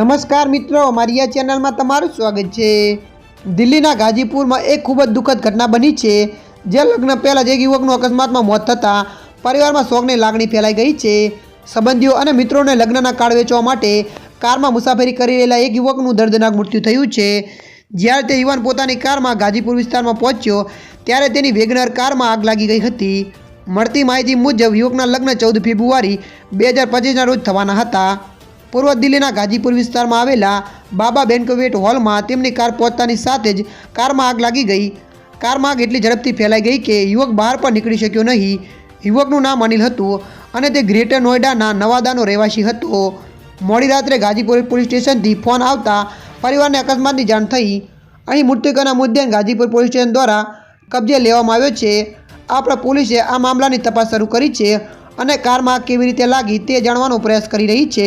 નમસ્કાર મિત્રો મારી આ ચેનલમાં તમારું સ્વાગત છે. દિલ્હીના ગાજીપુરમાં એક ખૂબ જ દુઃખદ ઘટના બની છે. જે લગ્ન પહેલાં જ એક યુવકનું અકસ્માતમાં મોત થતાં પરિવારમાં શોકની લાગણી ફેલાઈ ગઈ છે. સંબંધીઓ અને મિત્રોને લગ્નના કાર્ડ વેચવા માટે કારમાં મુસાફરી કરી રહેલા એક યુવકનું દર્દનાક મૃત્યુ થયું છે. જ્યારે તે યુવાન પોતાની કારમાં ગાજીપુર વિસ્તારમાં પહોંચ્યો, ત્યારે તેની વેગનર કારમાં આગ લાગી ગઈ હતી. મળતી માહિતી મુજબ, યુવકના લગ્ન ચૌદ ફેબ્રુઆરી બે હજાર પચીસના રોજ થવાના હતા. પૂર્વ દિલ્હીના ગાજીપુર વિસ્તારમાં આવેલા બાબા બેન્કવેટ હોલમાં તેમની કાર પહોંચતાની સાથે જ કારમાં આગ લાગી ગઈ. કારમાં આગ એટલી ઝડપથી ફેલાઈ ગઈ કે યુવક બહાર પણ નીકળી શક્યો નહીં. યુવકનું નામ અનિલ હતું અને તે ગ્રેટર નોઈડાના નવાદાનો રહેવાસી હતો. મોડી રાત્રે ગાજીપુર પોલીસ સ્ટેશનથી ફોન આવતા પરિવારને અકસ્માતની જાણ થઈ. અહીં મૃત્યુકાના મુદ્દે ગાજીપુર પોલીસ સ્ટેશન દ્વારા કબજે લેવામાં આવ્યો છે. આપણા પોલીસે આ મામલાની તપાસ શરૂ કરી છે અને કારમાં કેવી રીતે લાગી તે જાણવાનો પ્રયાસ કરી રહી છે.